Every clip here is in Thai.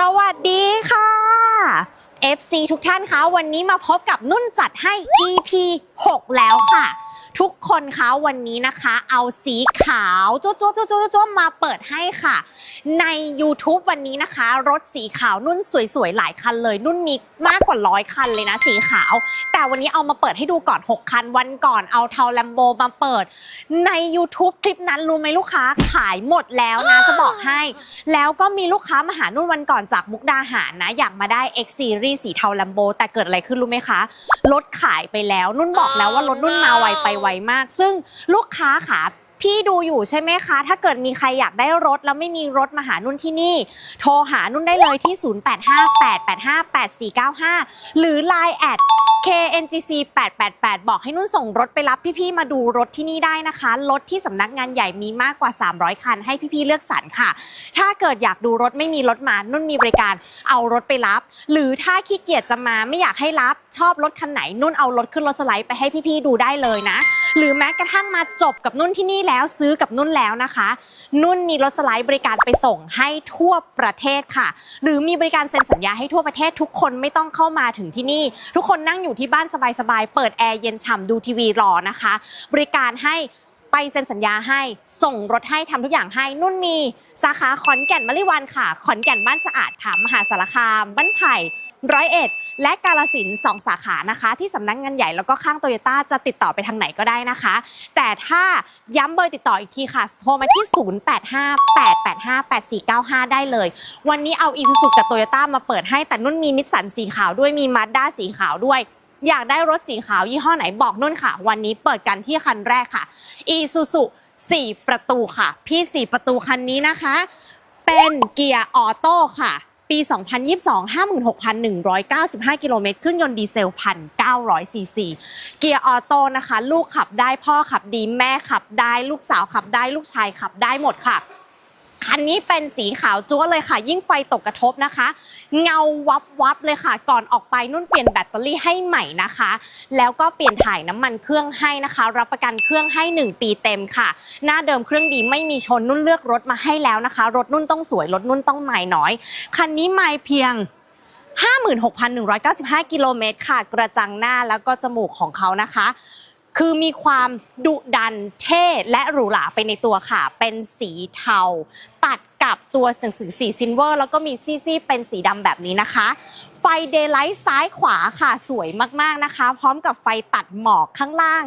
สวัสดีค่ะ FC ทุกท่านคะ วันนี้มาพบกับนุ่นจัดให้ EP 6 แล้วค่ะ ทุกคนคะวันนี้นะคะ เอาสีขาวโจ๊ะโจ๊ะโจ๊ะโจ๊ะมาเปิดให้ค่ะ ใน YouTube วันนี้นะคะ รถสีขาวนุ่นสวยๆ หลายคันเลย นุ่นมีมากกว่าร้อยคันเลยนะสีขาว แต่วันนี้เอามาเปิดให้ดูก่อน 6 คันวันก่อนเอาเทาแลมโบมาเปิด ใน YouTube คลิปนั้นรู้ไหมลูกค้าขายหมดแล้วนะจะบอกให้ แล้วก็มีลูกค้ามาหานุ่นวันก่อนจากมุกดาหารนะอยากมาได้ X Series สีเทาแลมโบแต่เกิดอะไรขึ้นรู้ไหมคะรถขายไปแล้วนุ่นบอกแล้วว่ารถนุ่นมาไวไปไวมาก ซึ่งลูกค้าขา พี่ดูอยู่ใช่ไหมคะ ถ้าเกิดมีใครอยากได้รถ แล้วไม่มีรถมาหานุ่นที่นี่ โทรหานุ่นได้เลยที่ 0858858495 หรือ Line แอด KNGC 888 บอกให้นุ่นส่งรถไปรับพี่ๆ มาดูรถที่นี่ได้นะคะ รถที่สำนักงานใหญ่มีมากกว่า 300 คัน ให้พี่ๆ เลือกสรรค่ะ ถ้าเกิดอยากดูรถไม่มีรถมา นุ่นมีบริการเอารถไปรับ หรือถ้าขี้เกียจจะมาไม่อยากให้รับ ชอบรถคันไหน นุ่นเอารถขึ้นรถสไลด์ไปให้พี่ๆ ดูได้เลยนะหรือแม้กระทั่งมาจบกับนุ่นที่นี่แล้วซื้อกับนุ่นแล้วนะคะ นุ่นมีรถสไลด์บริการไปส่งให้ทั่วประเทศค่ะ หรือมีบริการเซ็นสัญญาให้ทั่วประเทศทุกคนไม่ต้องเข้ามาถึงที่นี่ ทุกคนนั่งอยู่ที่บ้านสบายๆเปิดแอร์เย็นฉ่ำดูทีวีรอนะคะ บริการให้ไปเซ็นสัญญาให้ส่งรถให้ทำทุกอย่างให้นุ่นมี สาขาขอนแก่นมะลิวันค่ะ ขอนแก่นบ้านสะอาดค่ะมหาสารคาม บ้านไผ่ ร้อยเอ็ดและกาลสินสองสาขานะคะ ที่สำนักงานใหญ่แล้วก็ข้างโตโยต้าจะติดต่อไปทางไหนก็ได้นะคะ แต่ถ้าย้ำเบอร์ติดต่ออีกทีค่ะ โทรมาที่ 0858858495 ได้เลย วันนี้เอา i s u z u กับ Toyota มาเปิดให้แต่นุ่นมีนิสสันสีขาวด้วยมี Mazda สีขาวด้วยอยากได้รถสีขาวยี่ห้อไหนบอกนุ่นค่ะ วันนี้เปิดกันที่คันแรกค่ะ Isuzu 4 ประตูค่ะ พี่ 4 ประตูคันนี้นะคะ เป็นเกียร์ออโต้ค่ะ ปี 2022 56,195 กิโลเมตรเครื่องยนต์ดีเซล 1,900ซีซีเกียร์ออโต้นะคะ ลูกขับได้พ่อขับดีแม่ขับได้ ลูกสาวขับได้ลูกชายขับได้หมดค่ะ คันนี้เป็นสีขาวจั๊วเลยค่ะ ยิ่งไฟตกกระทบนะคะ เงาวับวับเลยค่ะ ก่อนออกไปนุ่นเปลี่ยนแบตเตอรี่ให้ใหม่นะคะ แล้วก็เปลี่ยนถ่ายน้ำมันเครื่องให้นะคะ รับประกันเครื่องให้ 1 ปีเต็มค่ะ หน้าเดิมเครื่องดีไม่มีชนนุ่นเลือกรถมาให้แล้วนะคะ รถนุ่นต้องสวยรถนุ่นต้องใหม่น้อย คันนี้ไม่เพียง56,195 กิโลเมตรค่ะ กระจังหน้าแล้วก็จมูกของเขานะคะ คือมีความดุดันเท่และหรูหราไปในตัวค่ะ เป็นสีเทา ตัดกับตัวหนังสือสีซิลเวอร์ แล้วก็มีซี่ๆเป็นสีดำแบบนี้นะคะ ไฟเดย์ไลท์ซ้ายขวาค่ะสวยมากๆนะคะ พร้อมกับไฟตัดหมอกข้างล่าง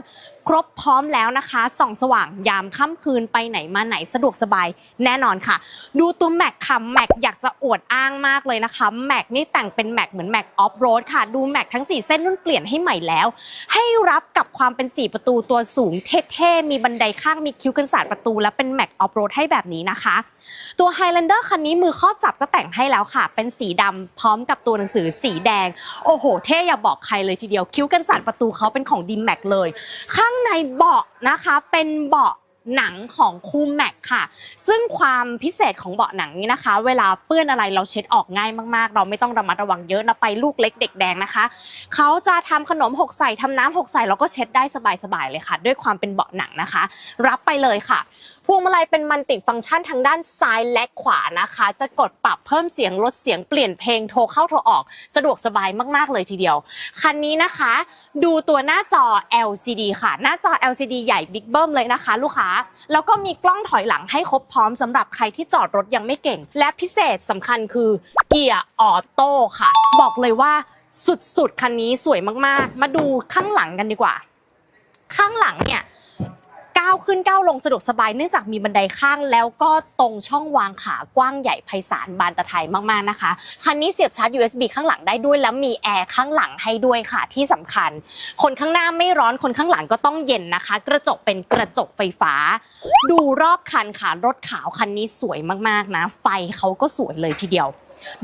ครบพร้อมแล้วนะคะส่องสว่างยามค่ำคืนไปไหนมาไหนสะดวกสบายแน่นอนค่ะ ดูตัวแม็กค่ะแม็กอยากจะอวดอ้างมากเลยนะคะแม็กนี่แต่งเป็นแม็กเหมือนแม็กออฟโรดค่ะ ดูแม็กทั้ง 4 เส้นรุ่นเปลี่ยนให้ใหม่แล้ว ให้รับกับความเป็น 4 ประตูตัวสูงเท่ๆมีบันไดข้างมีคิ้วกันศาสตร์ประตู และเป็นแม็กออฟโรดให้แบบนี้นะคะ ตัว Highlander คันนี้มือครอบจับก็แต่งให้แล้วค่ะ เป็นสีดำพร้อมกับตัวหนังสือสีแดง โอ้โห เท่อย่าบอกใครเลยทีเดียว คิ้วกันสั่นประตูเขาเป็นของดีแม็กเลย ข้างในเบาะนะคะเป็นเบาะหนังของคูแม็กค่ะ ซึ่งความพิเศษของเบาะหนังนี้นะคะ เวลาเปื้อนอะไรเราเช็ดออกง่ายมากๆ เราไม่ต้องระมัดระวังเยอะนะไปลูกเล็กเด็กแดงนะคะ เขาจะทำขนมหกใส่ทำน้ำหกใส่แล้วก็เช็ดได้สบายๆเลยค่ะ ด้วยความเป็นเบาะหนังนะคะ รับไปเลยค่ะพวงมาลัยเป็นมัลติฟังก์ชันทางด้านซ้ายและขวานะคะ จะกดปรับเพิ่มเสียงลดเสียงเปลี่ยนเพลงโทรเข้าโทรออกสะดวกสบายมาก ๆ เลยทีเดียว คันนี้นะคะ ดูตัวหน้าจอ LCD ค่ะ หน้าจอ LCD ใหญ่บิ๊กเบิ้มเลยนะคะ ลูกค้า แล้วก็มีกล้องถอยหลังให้ครบพร้อมสำหรับใครที่จอดรถยังไม่เก่ง และพิเศษสำคัญคือเกียร์ออโต้ค่ะ บอกเลยว่าสุดๆคันนี้สวยมากๆ มาดูข้างหลังกันดีกว่า ข้างหลังเนี่ย ก้าวขึ้นก้าวลงสะดวกสบายเนื่องจากมีบันไดข้างแล้วก็ตรงช่องวางขากว้างใหญ่ไพศาลบานตะไทยมากๆนะคะ คันนี้เสียบชาร์จ USB ข้างหลังได้ด้วย แล้วมีแอร์ข้างหลังให้ด้วยค่ะที่สำคัญ คนข้างหน้าไม่ร้อนคนข้างหลังก็ต้องเย็นนะคะ กระจกเป็นกระจกไฟฟ้า ดูรอบคันค่ะรถขาวคันนี้สวยมากๆนะ ไฟเขาก็สวยเลยทีเดียว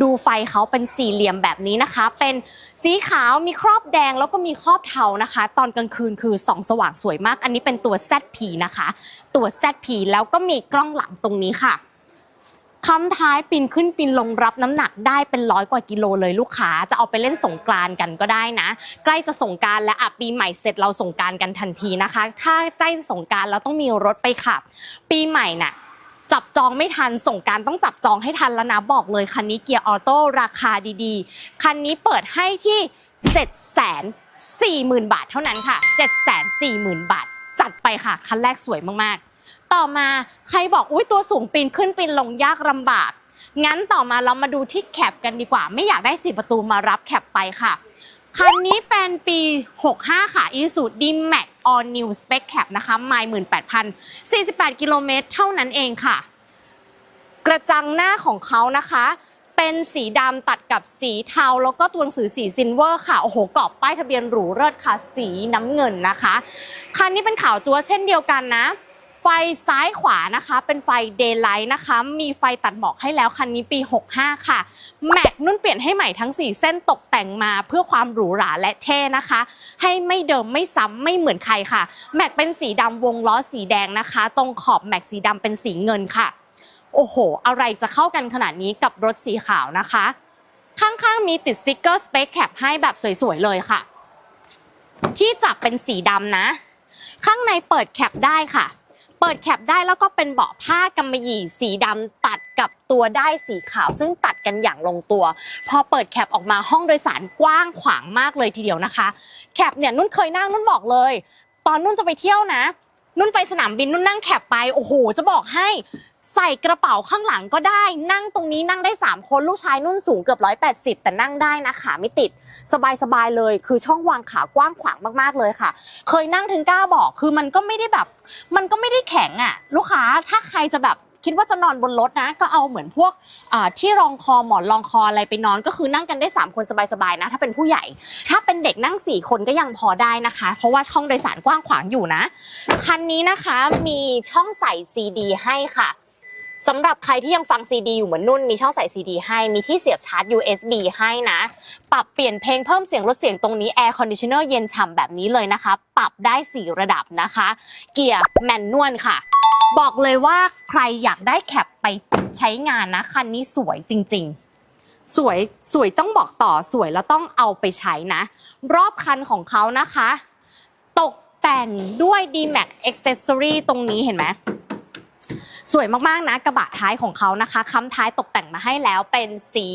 ดูไฟเขาเป็นสี่เหลี่ยมแบบนี้นะคะ เป็นสีขาวมีครอบแดงแล้วก็มีครอบเทานะคะ ตอนกลางคืนคือส่องสว่างสวยมาก อันนี้เป็นตัว ZP นะคะ ตัว ZP แล้วก็มีกล้องหลังตรงนี้ค่ะคำท้ายปีนขึ้นปีนลงรับน้ำหนักได้เป็นร้อยกว่ากิโลเลยลูกค้าจะเอาไปเล่นสงกรานกันก็ได้นะ ใกล้จะสงการและอะปีใหม่เสร็จเราสงการกันทันทีนะคะ ถ้าใกล้จะสงการเราต้องมีรถไปขับ ปีใหม่น่ะ จับจองไม่ทันส่งการต้องจับจองให้ทันแล้วนะบอกเลยคันนี้เกียร์ออโต้ราคาดีๆ คันนี้เปิดให้ที่7 4 0 0 0 0 บาทเท่านั้นค่ะ 7 4 0 0 0 0 บาท จัดไปค่ะ คันแรกสวยมากๆ ต่อมาใครบอกอุ้ยตัวสูงปีนขึ้นปีนลงยากลำบาก งั้นต่อมาเรามาดูที่แคปกันดีกว่า ไม่อยากได้สี่ประตูมารับแคปไปค่ะ คันนี้เป็นปี 65 ค่ะ Isuzu D-Max All New Spec Cap นะคะไมล์18,048 กิโลเมตรเท่านั้นเองค่ะ กระจังหน้าของเขานะคะ เป็นสีดำตัดกับสีเทา แล้วก็ตัวหนังสือสีซินเวอร์ค่ะ โอ้โหกรอบป้ายทะเบียนหรูเลิศค่ะ สีน้ำเงินนะคะ คันนี้เป็นขาวจัวเช่นเดียวกันนะ ไฟซ้ายขวานะคะ เป็นไฟเดย์ไลท์นะคะ มีไฟตัดหมอกให้แล้วคันนี้ปี 65 ค่ะ แม็กนุ่นเปลี่ยนให้ใหม่ทั้ง 4 เส้นตกแต่งมาเพื่อความหรูหราและเท่นะคะ ให้ไม่เดิมไม่ซ้ำไม่เหมือนใครค่ะ แม็กเป็นสีดำวงล้อสีแดงนะคะ ตรงขอบแม็กสีดำเป็นสีเงินค่ะ โอ้โห อะไรจะเข้ากันขนาดนี้กับรถสีขาวนะคะ ข้างๆมีติดสติกเกอร์สเปคแคปให้แบบสวยๆเลยค่ะ ที่จับเป็นสีดำนะ ข้างในเปิดแคปได้ค่ะ เปิดแคปได้แล้วก็เป็นเบาะผ้ากำมะหยี่สีดำตัดกับตัวได้สีขาว ซึ่งตัดกันอย่างลงตัว พอเปิดแคปออกมาห้องโดยสารกว้างขวางมากเลยทีเดียวนะคะแคปเนี่ยนุ่นเคยนั่งนุ่นบอกเลย ตอนนุ่นจะไปเที่ยวนะ นุ่นไปสนามบินนุ่นนั่งแคปไปโอ้โหจะบอกให้ ใส่กระเป๋าข้างหลังก็ได้ นั่งตรงนี้นั่งได้ 3 คนลูกชายนุ่นสูงเกือบ 180 แต่นั่งได้นะขาไม่ติด สบายๆเลย คือช่องวางขากว้างขวางมากๆเลยค่ะ เคยนั่งถึงกล้าบอกคือมันก็ไม่ได้แบบ มันก็ไม่ได้แข็งอะ ลูกค้าถ้าใครจะแบบคิดว่าจะนอนบนรถนะ ก็เอาเหมือนพวกที่รองคอหมอนรองคออะไรไปนอนก็คือนั่งกันได้ 3 คนสบายๆนะ ถ้าเป็นผู้ใหญ่ ถ้าเป็นเด็กนั่ง 4 คนก็ยังพอได้นะคะ เพราะว่าช่องโดยสารกว้างขวางอยู่นะ คันนี้นะคะมีช่องใส่ซีดีให้ค่ะ สำหรับใครที่ยังฟังซีดีอยู่เหมือนนุ่น มีช่องใส่ซีดีให้ มีที่เสียบชาร์จ USB ให้นะ ปรับเปลี่ยนเพลงเพิ่มเสียงลดเสียงตรงนี้ Air Conditioner เย็นฉ่ำแบบนี้เลยนะคะ ปรับได้ 4 ระดับนะคะ เกียร์แมนนวลค่ะ บอกเลยว่าใครอยากได้แคปไปใช้งานนะ คันนี้สวยจริง ๆสวยสวยต้องบอกต่อสวยแล้วต้องเอาไปใช้นะ รอบคันของเขานะคะ ตกแต่งด้วย D-Max Accessory ตรงนี้เห็นไหม สวยมากๆนะกระบะท้ายของเขานะคะค้ำท้ายตกแต่งมาให้แล้วเป็นสี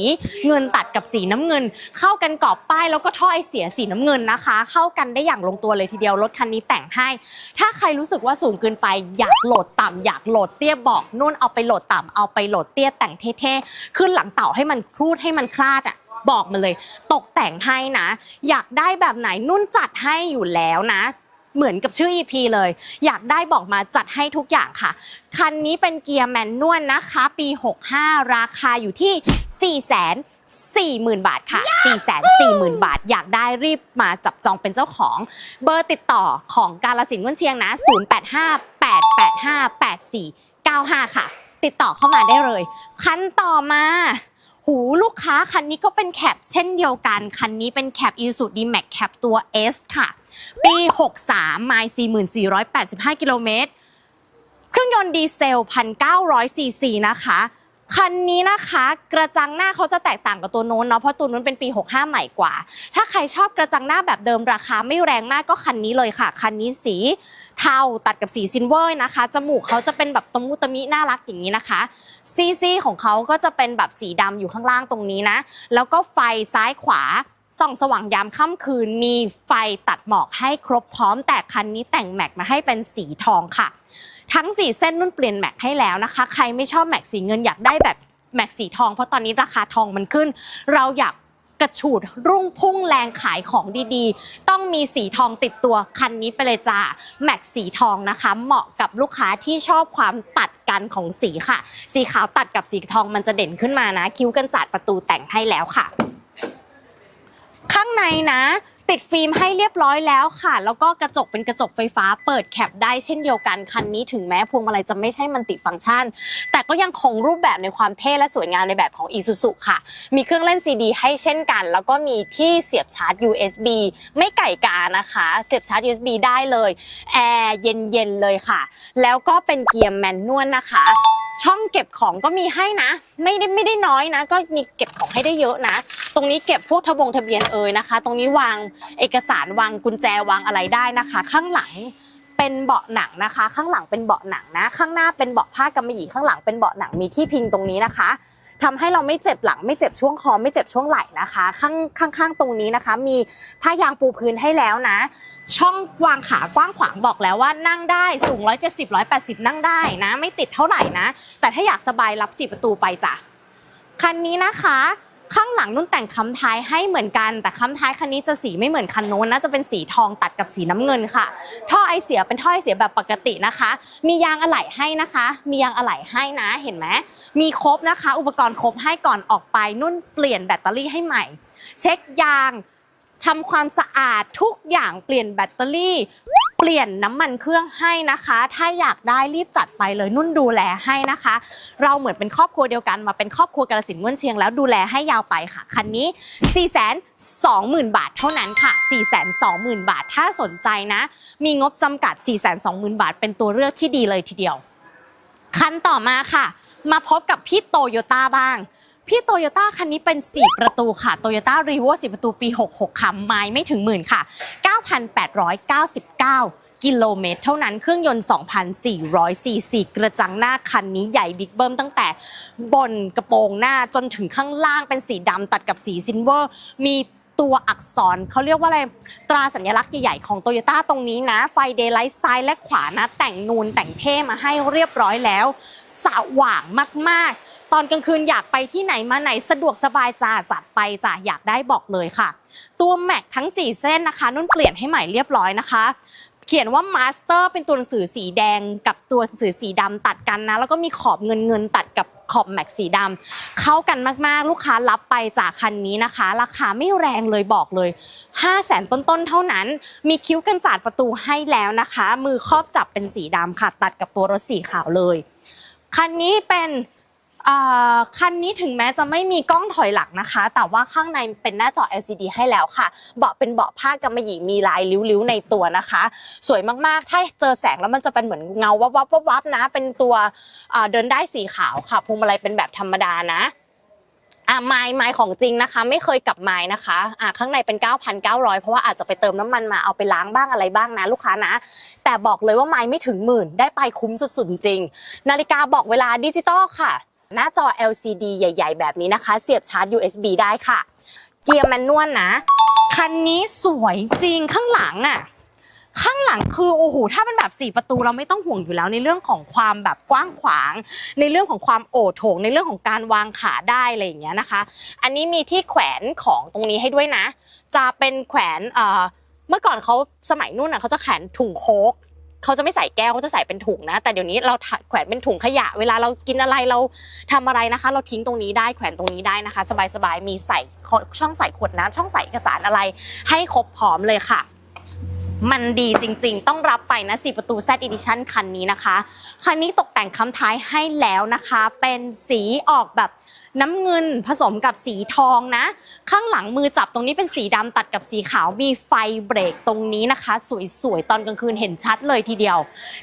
เงินตัดกับสีน้ำเงิน เข้ากันกรอบป้ายแล้วก็ท่อไอเสียสีน้ำเงินนะคะ เข้ากันได้อย่างลงตัวเลยทีเดียวรถคันนี้แต่งให้ ถ้าใครรู้สึกว่าสูงเกินไปอยากโหลดต่ำอยากโหลดเตี้ยบอกนุ่นเอาไปโหลดต่ำเอาไปโหลดเตี้ยแต่งเท่ๆขึ้นหลังเต่าให้มันครูดให้มันคลาดอะบอกมาเลย ตกแต่งให้นะ อยากได้แบบไหนนุ่นจัดให้อยู่แล้วนะ เหมือนกับชื่อ EP เลย อยากได้บอกมาจัดให้ทุกอย่างค่ะ คันนี้เป็นเกียร์แมนนวลนะคะ ปี 65 ราคาอยู่ที่4 4 0 0 0 0 บาทค่ะ 4 4 0 0 0 0 บาท อยากได้รีบมาจับจองเป็นเจ้าของ เบอร์ติดต่อของกาลสินธุ์ง่นเชียงนะ 0858858495 ค่ะ ติดต่อเข้ามาได้เลย คันต่อมา หูลูกค้าคันนี้ก็เป็นแคปเช่นเดียวกัน คันนี้เป็นแคป Isuzu D-Max แคปตัว S ค่ะ ปี 63ไมล์4,485 กิโลเมตร เครื่องยนต์ดีเซล 1,900ซีซีนะคะ คันนี้นะคะ กระจังหน้าเขาจะแตกต่างกับตัวโน้นเนาะ เพราะตัวโน้นเป็นปี 65 ใหม่กว่า ถ้าใครชอบกระจังหน้าแบบเดิมราคาไม่แรงมากก็คันนี้เลยค่ะ คันนี้สี เทาตัดกับสีซิลเวอร์นะคะ จมูกเขาจะเป็นแบบตะมุตะมิน่ารักอย่างนี้นะคะซีซีของเขาก็จะเป็นแบบสีดำอยู่ข้างล่างตรงนี้นะ แล้วก็ไฟซ้ายขวาส่องสว่างยามค่ำคืนมีไฟตัดหมอกให้ครบพร้อมแต่คันนี้แต่งแม็กมาให้เป็นสีทองค่ะ ทั้ง 4 เส้นนุ่นเปลี่ยนแม็กให้แล้วนะคะ ใครไม่ชอบแม็กสีเงินอยากได้แบบแม็กสีทอง เพราะตอนนี้ราคาทองมันขึ้น เราอยาก กระฉูดรุ่งพุ่งแรงขายของดีๆ ต้องมีสีทองติดตัวคันนี้ไปเลยจ้าแม็กสีทองนะคะ เหมาะกับลูกค้าที่ชอบความตัดกันของสีค่ะ สีขาวตัดกับสีทองมันจะเด่นขึ้นมานะ คิ้วกันศาสตร์ประตูแต่งให้แล้วค่ะ ข้างในนะ ติดฟิล์มให้เรียบร้อยแล้วค่ะ แล้วก็กระจกเป็นกระจกไฟฟ้าเปิดแคปได้เช่นเดียวกันคันนี้ถึงแม้พวงมาลัยจะไม่ใช่มันติฟังก์ชัน แต่ก็ยังคงรูปแบบในความเท่และสวยงามในแบบของ Isuzu ค่ะ มีเครื่องเล่นซีดีให้เช่นกัน แล้วก็มีที่เสียบชาร์จ USB ไม่ไก่กานะคะ เสียบชาร์จ USB ได้เลยแอร์เย็นๆเลยค่ะ แล้วก็เป็นเกียร์แมนนวลนะคะช่องเก็บของก็มีให้นะ ไม่ได้ไม่ได้น้อยนะ ก็มีเก็บของให้ได้เยอะนะ ตรงนี้เก็บพวกทะบงทะเบียนเอ่ยนะคะ ตรงนี้วางเอกสารวางกุญแจวางอะไรได้นะคะ ข้างหลังเป็นเบาะหนังนะคะ ข้างหลังเป็นเบาะหนังนะ ข้างหน้าเป็นเบาะผ้ากำมะหยี่ข้างหลังเป็นเบาะหนังมีที่พิงตรงนี้นะคะทำให้เราไม่เจ็บหลังไม่เจ็บช่วงคอไม่เจ็บช่วงไหล่นะคะ ข้างข้างข้างตรงนี้นะคะ มีผ้ายางปูพื้นให้แล้วนะ ช่องวางขากว้างขวางบอกแล้วว่านั่งได้สูง 170 180 นั่งได้นะ ไม่ติดเท่าไหร่นะ แต่ถ้าอยากสบายรับสี่ประตูไปจ้ะคันนี้นะคะ ข้างหลังนุ่นแต่งคำท้ายให้เหมือนกัน แต่คำท้ายคันนี้จะสีไม่เหมือนคันโน้นนะจะเป็นสีทองตัดกับสีน้ำเงินค่ะ ท่อไอเสียเป็นท่อไอเสียแบบปกตินะคะ มียางอะไหล่ให้นะคะ มียางอะไหล่ให้นะเห็นไหมมีครบนะคะ อุปกรณ์ครบให้ก่อนออกไปนุ่นเปลี่ยนแบตเตอรี่ให้ใหม่ เช็คยางทำความสะอาดทุกอย่างเปลี่ยนแบตเตอรี่เลี่ยนน้ำมันเครื่องให้นะคะ ถ้าอยากได้รีบจัดไปเลยนุ่นดูแลให้นะคะ เราเหมือนเป็นครอบครัวเดียวกันมาเป็นครอบครัวกาลสินธุ์ม่วนเชียงแล้วดูแลให้ยาวไปค่ะ คันนี้ 4 2 0 0 0 0 บาทเท่านั้นค่ะ 4 2 0 0 0 0 บาทถ้าสนใจนะ มีงบจำกัด 4 2 0 0 0 0 บาท เป็นตัวเลือกที่ดีเลยทีเดียว คันต่อมาค่ะ มาพบกับพี่โตโยต้าบ้าง พี่โตโยต้าคันนี้เป็น 4 ประตูค่ะ โตโยต้ารีโว4ประตูปี 66 ค่ะ ไมล์ไม่ถึงหมื่นค่ะ 9,899 กิโลเมตร เท่านั้น เครื่องยนต์ 2,400ซีซีกระจังหน้าคันนี้ใหญ่บิ๊กเบิ้มตั้งแต่บนกระโปรงหน้าจนถึงข้างล่างเป็นสีดำตัดกับสีซิลเวอร์ มีตัวอักษรเขาเรียกว่าอะไร ตราสัญลักษณ์ใหญ่ๆของโตโยต้าตรงนี้นะ ไฟเดย์ไลท์ซ้ายและขวานะ แต่งนูนแต่งเท่มาให้เรียบร้อยแล้ว สว่างมากๆ ตอนกลางคืนอยากไปที่ไหนมาไหนสะดวกสบายจ้าจัดไปจ้าอยากได้บอกเลยค่ะ ตัวแม็กทั้ง 4 เส้นนะคะนุ่นเปลี่ยนให้ใหม่เรียบร้อยนะคะเขียนว่ามาสเตอร์เป็นตัวหนังสือสีแดงกับตัวหนังสือสีดำตัดกันนะ แล้วก็มีขอบเงินเงินตัดกับขอบแม็กสีดำเข้ากันมากๆ ลูกค้ารับไปจากคันนี้นะคะ ราคาไม่แรงเลยบอกเลย 5 0 0แสนต้นๆ เท่านั้น มีคิ้วกันสาดประตูให้แล้วนะคะ มือครอบจับเป็นสีดำค่ะ ตัดกับตัวรถสีขาวเลย คันนี้เป็น คันนี้ถึงแม้จะไม่มีกล้องถอยหลังนะคะ แต่ว่าข้างในเป็นหน้าจอ LCD ให้แล้วค่ะ เบาะเป็นเบาะผ้ากำมะหยี่มีลายริ้วๆในตัวนะคะ สวยมากๆ ถ้าเจอแสงแล้วมันจะเป็นเหมือนเงาวับวับวับวับนะ เป็นตัวเดินได้สีขาวค่ะพวงมาลัยเป็นแบบธรรมดานะอะไม้ไม้ของจริงนะคะ ไม่เคยกลับไม้นะคะอะข้างในเป็น 9,900 เพราะว่าอาจจะไปเติมน้ำมันมาเอาไปล้างบ้างอะไรบ้างนะลูกค้านะ แต่บอกเลยว่าไม้ไม่ถึงหมื่นได้ไปคุ้มสุดๆจริง นาฬิกาบอกเวลาดิจิตอลค่ะ หน้าจอ LCD ใหญ่ ๆ แบบนี้นะคะ เสียบชาร์จ USB ได้ค่ะ เกียร์แมนนวลนะ คันนี้สวยจริงข้างหลังอะข้างหลังคือโอ้โหถ้าเป็นแบบ 4 ประตูเราไม่ต้องห่วงอยู่แล้วในเรื่องของความแบบกว้างขวาง ในเรื่องของความโอดโถงในเรื่องของการวางขาได้อะไรอย่างเงี้ยนะคะ อันนี้มีที่แขวนของตรงนี้ให้ด้วยนะ จะเป็นแขวนเอ่อเมื่อก่อนเขาสมัยนู่นอะเขาจะแขวนถุงโคก เขาจะไม่ใส่แก้วเขาจะใส่เป็นถุงนะ แต่เดี๋ยวนี้เราแขวนเป็นถุงขยะ เวลาเรากินอะไรเราทำอะไรนะคะ เราทิ้งตรงนี้ได้แขวนตรงนี้ได้นะคะ สบายๆมีใส่ช่องใส่ขวดน้ำช่องใส่เอกสารอะไร ให้ครบพร้อมเลยค่ะ มันดีจริงๆ ต้องรับไปนะ4ประตู Z Edition คันนี้นะคะ คันนี้ตกแต่งคำท้ายให้แล้วนะคะ เป็นสีออกแบบน้ำเงินผสมกับสีทองนะ ข้างหลังมือจับตรงนี้เป็นสีดำตัดกับสีขาวมีไฟเบรกตรงนี้นะคะ สวยๆ ตอนกลางคืนเห็นชัดเลยทีเดียว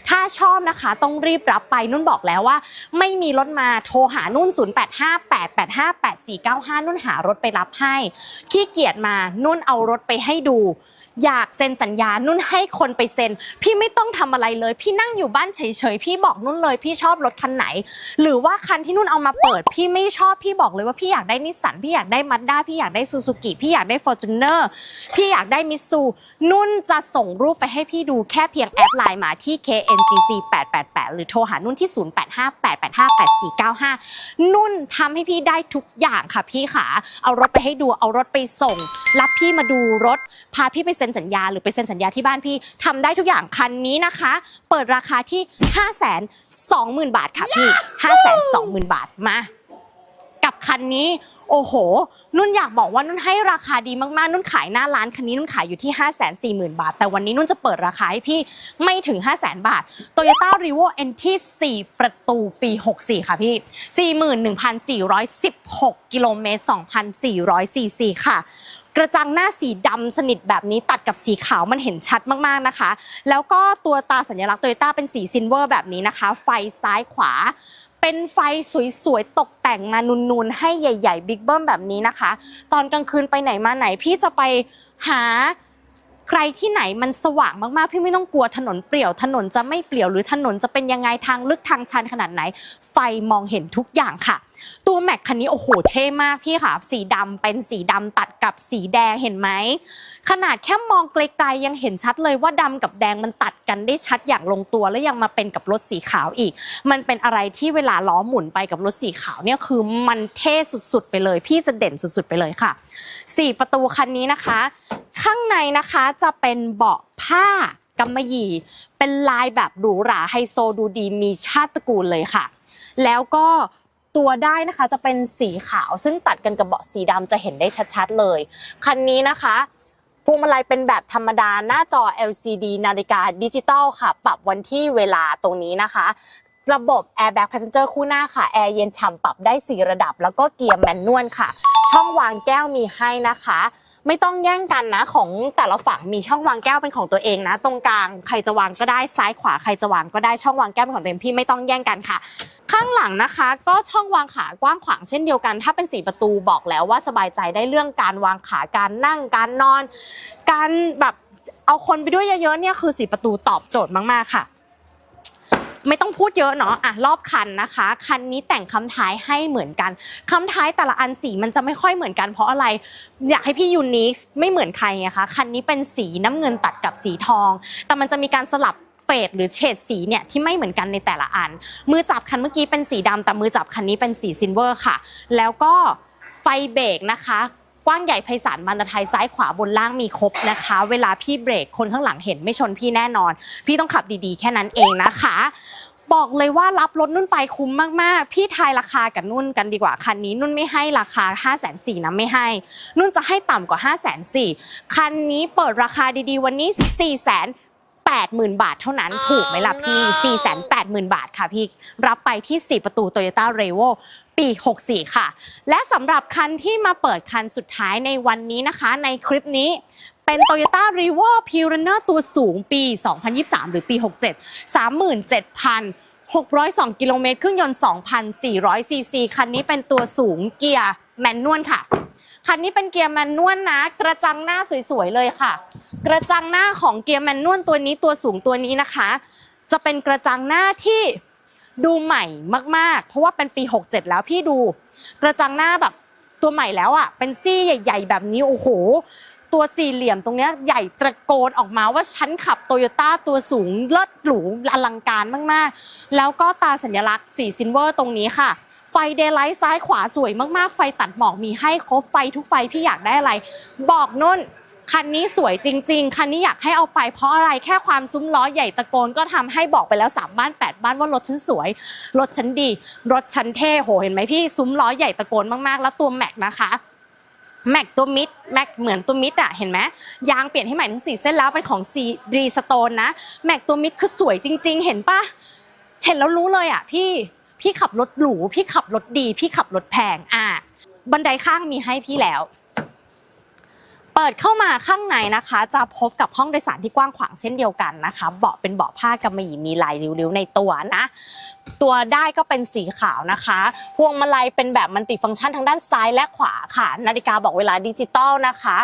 ถ้าชอบนะคะต้องรีบรับไปนุ่นบอกแล้วว่า ไม่มีรถมาโทรหานุ่น 0858858495 นุ่นหารถไปรับให้ขี้เกียจมานุ่นเอารถไปให้ดู อยากเซ็นสัญญา นุ่นให้คนไปเซ็น พี่ไม่ต้องทำอะไรเลย พี่นั่งอยู่บ้านเฉยๆ พี่บอกนุ่นเลย พี่ชอบรถคันไหน หรือว่าคันที่นุ่นเอามาเปิด พี่ไม่ชอบ พี่บอกเลยว่าพี่อยากได้นิสสัน พี่อยากได้มาด้า พี่อยากได้ซูซูกิ พี่อยากได้ฟอร์จูเนอร์ พี่อยากได้มิตซู นุ่นจะส่งรูปไปให้พี่ดูแค่เพียงแอดไลน์มาที่ KNGC 888 หรือโทรหานุ่นที่ 0858858495 นุ่นทำให้พี่ได้ทุกอย่างค่ะพี่ขา เอารถไปให้ดู เอารถไปส่ง รับพี่มาดูรถ พาพี่ไปซ็นสัญญา หรือไปเซ็นสัญญาที่บ้านพี่ทำได้ทุกอย่างคันนี้นะคะ เปิดราคาที่ 5 2 0 0 0 0 บาทค่ะพี่ 5 2 0 0 0 0 บาทมา กับคันนี้ โอ้โห นุ่นอยากบอกว่านุ่นให้ราคาดีมากๆ นุ่นขายหน้าร้านคันนี้นุ่นขายอยู่ที่ 5 4 0 0 0 0 บาท แต่วันนี้นุ่นจะเปิดราคาให้พี่ไม่ถึง 5 0 0 0 0 0 บาท Toyota r e v o N ที่4ประตูปี 64 ค่ะพี่ 41,416 กิโลเมตร2,400ซีซีค่ะ กระจังหน้าสีดำสนิทแบบนี้ตัดกับสีขาวมันเห็นชัดมากๆนะคะ แล้วก็ตัวตาสัญลักษณ์โตโยต้าเป็นสีซิลเวอร์แบบนี้นะคะ ไฟซ้ายขวาเป็นไฟสวยๆ ตกแต่งมานูนๆ ให้ใหญ่ๆ บิ๊กเบิ้มแบบนี้นะคะ ตอนกลางคืนไปไหนมาไหน พี่จะไปหาใครที่ไหนมันสว่างมากๆ พี่ไม่ต้องกลัวถนนเปลี่ยว ถนนจะไม่เปลี่ยวหรือถนนจะเป็นยังไงทางลึกทางชันขนาดไหน ไฟมองเห็นทุกอย่างค่ะ ตัวแม็กคันนี้โอ้โหเท่มากพี่ค่ะ สีดำเป็นสีดำตัดกับสีแดงเห็นไหม ขนาดแค่มองไกลๆยังเห็นชัดเลยว่าดำกับแดงมันตัดกันได้ชัดอย่างลงตัวแล้วยังมาเป็นกับรถสีขาวอีก มันเป็นอะไรที่เวลาล้อหมุนไปกับรถสีขาวเนี่ยคือมันเท่สุดๆไปเลย พี่จะเด่นสุดๆไปเลยค่ะสี่ประตูคันนี้นะคะ ข้างในนะคะจะเป็นเบาะผ้ากำมะหยี่ เป็นลายแบบหรูหราไฮโซดูดีมีชาติตระกูลเลยค่ะ แล้วก็ ตัวได้นะคะจะเป็นสีขาว ซึ่งตัดกันกับเบาะสีดำจะเห็นได้ชัดๆเลย คันนี้นะคะพวงมาลัยเป็นแบบธรรมดาหน้าจอ LCD นาฬิกาดิจิตอลค่ะ ปรับวันที่เวลาตรงนี้นะคะ ระบบ Airbag Passenger คู่หน้าค่ะ แอร์เย็นฉ่ำปรับได้ 4 ระดับ แล้วก็เกียร์แมนนวลค่ะ ช่องวางแก้วมีให้นะคะ ไม่ต้องแย่งกันนะของแต่ละฝั่งมีช่องวางแก้วเป็นของตัวเองนะ ตรงกลางใครจะวางก็ได้ซ้ายขวาใครจะวางก็ได้ช่องวางแก้วเป็นของตัวเองพี่ไม่ต้องแย่งกันค่ะ ข้างหลังนะคะ ก็ช่องวางขากว้างขวางเช่นเดียวกัน ถ้าเป็นสีประตูบอกแล้วว่าสบายใจได้เรื่องการวางขาการนั่งการนอน การแบบเอาคนไปด้วยเยอะๆเนี่ยคือสีประตูตอบโจทย์มากๆค่ะ ไม่ต้องพูดเยอะเนาะอะรอบคันนะคะ คันนี้แต่งคำท้ายให้เหมือนกันคำท้ายแต่ละอันสีมันจะไม่ค่อยเหมือนกันเพราะอะไร อยากให้พี่ยูนิคไม่เหมือนใครไงคะคันนี้เป็นสีน้ำเงินตัดกับสีทอง แต่มันจะมีการสลับเฟดหรือเฉดสีเนี่ยที่ไม่เหมือนกันในแต่ละอัน มือจับคันเมื่อกี้เป็นสีดำแต่มือจับคันนี้เป็นสีซิลเวอร์ค่ะ แล้วก็ไฟเบรกนะคะ กว้างใหญ่ไพศาลมันตะไทยซ้ายขวาบนล่างมีครบนะคะ เวลาพี่เบรกคนข้างหลังเห็นไม่ชนพี่แน่นอน พี่ต้องขับดีๆ แค่นั้นเองนะคะ บอกเลยว่ารับรถนุ่นไปคุ้มมากๆ พี่ทายราคากับนุ่นกันดีกว่า คันนี้นุ่นไม่ให้ราคา 5 4 0 0 0นะไม่ให้ นุ่นจะให้ต่ำกว่า 5 4 0 0 0คันนี้เปิดราคาดีๆ วันนี้ 4 0 0 0 0 80,000 บาทเท่านั้นถูกไหมล่ะพี่ 480,000 บาทค่ะพี่ รับไปที่ 4 ประตู Toyota r e v o ปี 64 ค่ะ และสำหรับคันที่มาเปิดคันสุดท้ายในวันนี้นะคะ ในคลิปนี้เป็น Toyota r e v o p u r e n e r ตัวสูงปี 2023 หรือปี 67 37,602 กิโลเมตรเครื่องยนต์ 2,400 ซีซี คันนี้เป็นตัวสูงเกียร์แมนนวลค่ะ คันนี้เป็นเกียร์แมนนวลนะ กระจังหน้าสวยๆเลยค่ะ กระจังหน้าของเกียร์แมนนวลตัวนี้ตัวสูงตัวนี้นะคะ จะเป็นกระจังหน้าที่ ดูใหม่มากๆ เพราะว่าเป็นปี 67 แล้วพี่ดู กระจังหน้าแบบตัวใหม่แล้วอะเป็นซี่ใหญ่ ๆ แบบนี้โอ้โห ตัวสี่เหลี่ยมตรงเนี้ยใหญ่ตะโกนออกมาว่าฉันขับโตโยต้าตัวสูงเลิศหรูอลังการมากๆ แล้วก็ตาสัญลักษณ์สีซิลเวอร์ตรงนี้ค่ะไฟเดย์ไลท์ซ้ายขวาสวยมากๆ ไฟตัดหมอกมีให้ครบไฟทุกไฟพี่อยากได้อะไร บอกนุ่น คันนี้สวยจริง ๆ คันนี้อยากให้เอาไปเพราะอะไรแค่ความซุ้มล้อใหญ่ตะโกนก็ทำให้บอกไปแล้วสามบ้านแปดบ้านว่ารถฉันสวย รถฉันดี รถฉันเท่โหเห็นไหมพี่ซุ้มล้อใหญ่ตะโกนมากๆ แล้วตัวแม็กนะคะแม็กตัวมิดแม็กเหมือนตัวมิดอะเห็นไหมยางเปลี่ยนให้ใหม่ทั้งสี่เส้นแล้วเป็นของซีรีสโตนนะแม็กตัวมิดคือสวยจริง ๆ เห็นปะเห็นแล้วรู้เลยอะพี่พี่ขับรถหรูพี่ขับรถดี พี่ขับรถแพงอะบันไดข้างมีให้พี่แล้ว ปิดเข้ามาข้างในนะคะ จะพบกับห้องโดยสารที่กว้างขวางเช่นเดียวกันนะคะ เบาะเป็นเบาะผ้ากำมะหยี่มีลายริ้วๆในตัวนะ ตัวได้ก็เป็นสีขาวนะคะ พวงมาลัยเป็นแบบมันติฟังก์ชันทางด้านซ้ายและขวาค่ะ นาฬิกาบอกเวลาดิจิตอลนะคะ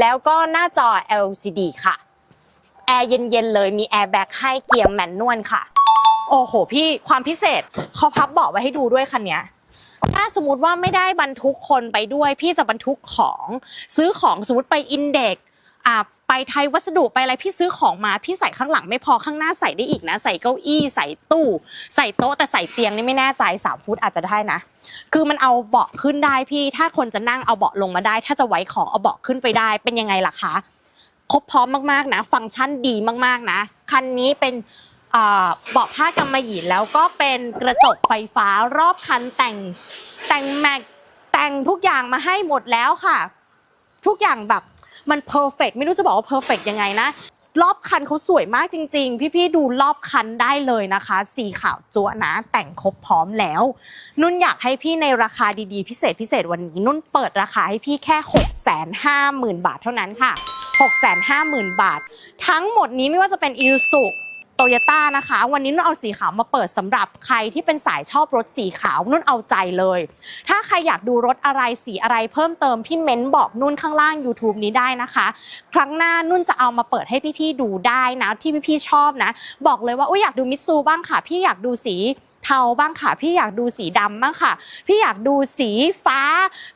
แล้วก็หน้าจอ LCD ค่ะแอร์เย็นๆเลยมีแอร์แบ็กให้เกียร์แมนนวลค่ะ โอ้โห พี่ความพิเศษเขาพับเบาะไว้ให้ดูด้วยคันเนี้ย ถ้าสมมติว่าไม่ได้บรรทุกคนไปด้วย พี่จะบรรทุกของซื้อของสมมติไปอินเด็กอ่าไปไทยวัสดุไปอะไรพี่ซื้อของมาพี่ใส่ข้างหลังไม่พอข้างหน้าใส่ได้อีกนะ ใส่เก้าอี้ใส่ตู้ ใส่โต๊ะแต่ใส่เตียงนี่ไม่แน่ใจสามฟุตอาจจะได้นะ คือมันเอาเบาะขึ้นได้พี่ ถ้าคนจะนั่งเอาเบาะลงมาได้ ถ้าจะไว้ของเอาเบาะขึ้นไปได้ เป็นยังไงล่ะคะครบพร้อมมากๆนะ ฟังก์ชันดีมากๆนะคันนี้เป็น เบาะผ้ากำมะหยี่แล้วก็เป็นกระจกไฟฟ้ารอบคันแต่งแต่งแม็กแต่งทุกอย่างมาให้หมดแล้วค่ะ ทุกอย่างแบบมันเพอร์เฟกไม่รู้จะบอกว่าเพอร์เฟกยังไงนะรอบคันเขาสวยมากจริง ๆ พี่ๆดูรอบคันได้เลยนะคะ สีขาวจั๊วนะ แต่งครบพร้อมแล้ว นุ่นอยากให้พี่ในราคาดีๆ พิเศษพิเศษวันนี้ นุ่นเปิดราคาให้พี่แค่ 6 5 0 0 0 0 บาทเท่านั้นค่ะ 6 5 0 0 0 0 บาท ทั้งหมดนี้ไม่ว่าจะเป็นอิ s u โตโยต้านะคะ วันนี้นุ่นเอาสีขาวมาเปิดสำหรับใครที่เป็นสายชอบรถสีขาวนุ่นเอาใจเลย ถ้าใครอยากดูรถอะไรสีอะไรเพิ่มเติมพี่เม้นบอกนุ่นข้างล่าง YouTube นี้ได้นะคะ ครั้งหน้านุ่นจะเอามาเปิดให้พี่ๆดูได้นะที่พี่ๆชอบนะ บอกเลยว่าอุ้ยอยากดูมิตซูบ้างค่ะ พี่อยากดูสี เทาบ้างค่ะ พี่อยากดูสีดำบ้างค่ะ พี่อยากดูสีฟ้า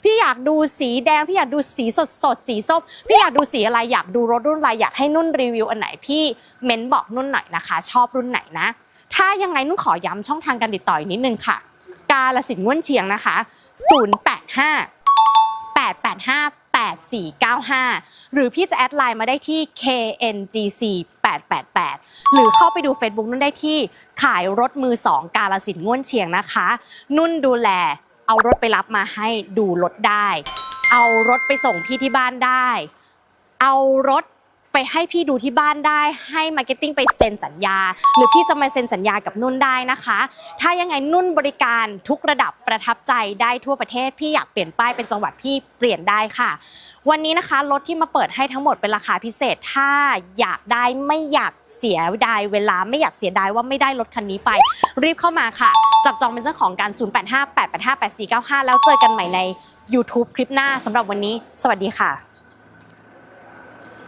พี่อยากดูสีแดง พี่อยากดูสีสดสดๆสีส้ม พี่อยากดูสีอะไรอยากดูรถรุ่นอะไรอยากให้นุ่นรีวิวอันไหนพี่เม้นบอกนุ่นหน่อยนะคะ ชอบรุ่นไหนนะ ถ้ายังไงนุ่นขอย้ำช่องทางการติดต่ออีกนิดนึงค่ะ กาลสินธุ์ง่วนเชียงนะคะ 085 885 8495 หรือพี่จะแอดไลน์มาได้ที่ KNGC 888 หรือเข้าไปดู Facebook นุ่นได้ที่ขายรถมือสองกาลสินง่วนเชียงนะคะ นุ่นดูแลเอารถไปรับมาให้ดูรถได้ เอารถไปส่งพี่ที่บ้านได้ เอารถ ไปให้พี่ดูที่บ้านได้ ให้มาร์เก็ตติ้งไปเซ็นสัญญา หรือพี่จะมาเซ็นสัญญากับนุ่นได้นะคะ ถ้ายังไงนุ่นบริการทุกระดับประทับใจได้ทั่วประเทศ พี่อยากเปลี่ยนป้ายเป็นจังหวัดพี่เปลี่ยนได้ค่ะ วันนี้นะคะรถที่มาเปิดให้ทั้งหมดเป็นราคาพิเศษ ถ้าอยากได้ไม่อยากเสียดายเวลาไม่อยากเสียดายว่าไม่ได้รถคันนี้ไป รีบเข้ามาค่ะ จับจองเป็นเจ้าของการ 0858858495 แล้วเจอกันใหม่ใน YouTube คลิปหน้าสำหรับวันนี้ สวัสดีค่ะ